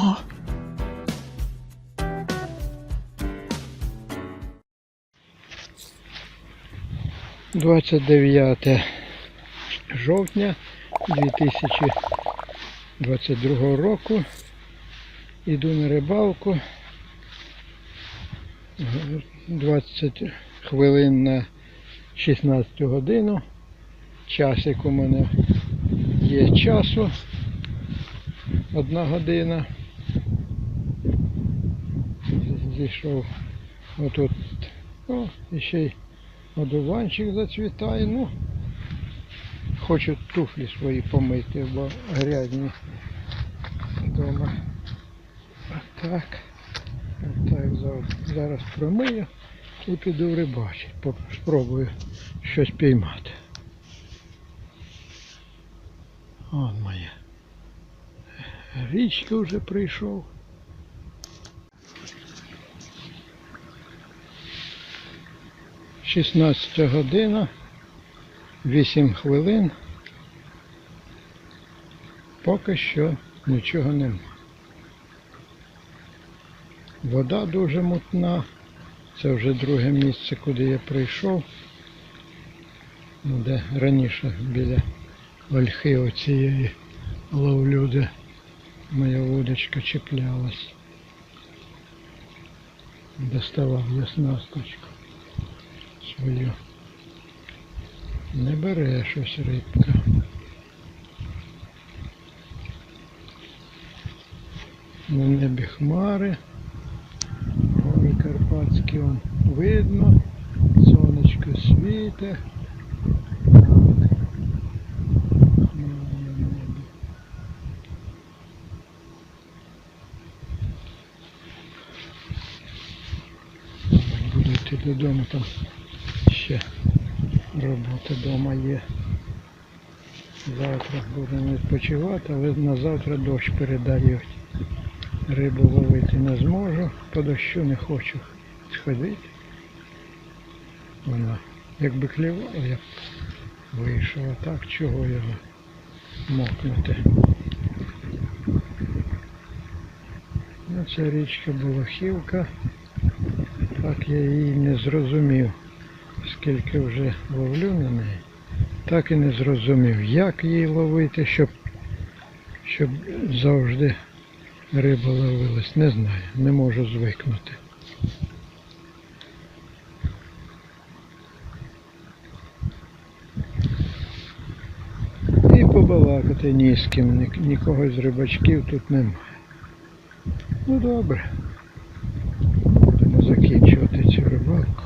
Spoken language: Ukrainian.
О. Двадцять дев'яте жовтня 2022 року. Іду на рибалку. 20 хвилин на 16 годину. Часик у мене є часу. Одна година. Зійшов отут. О, і ще й одуванчик зацвітає. Ну, хочу туфлі свої помити, бо грязні вдома. Так. Так, зараз, зараз промию і піду рибачити. Спробую щось піймати. Он моя. Річка вже прийшов. Шістнадцята година, вісім хвилин. Поки що нічого нема. Вода дуже мутна. Це вже друге місце, куди я прийшов. Ну, Де раніше біля ольхи оцієї ловлю, де моя вудочка чіплялась. Доставав я снасточку свою. Не бере щось рибка. На небі хмари. Гори Карпатські он видно. Сонечко світе. Йти додому, там ще робота вдома є. Завтра будемо відпочивати, але на завтра дощ передають. Рибу ловити не зможу, по дощу не хочу сходити. Вона якби клювала, я б вийшов, а так чого його мокнути. Ну, ця річка Болохівка, так я її не зрозумів, скільки вже ловлю на неї. Так і не зрозумів, як її ловити, щоб, щоб завжди риба ловилась. Не знаю, не можу звикнути. І побалакати ні з ким, нікого з рибачків тут немає. Ну добре. Будемо закінчувати цю рибалку.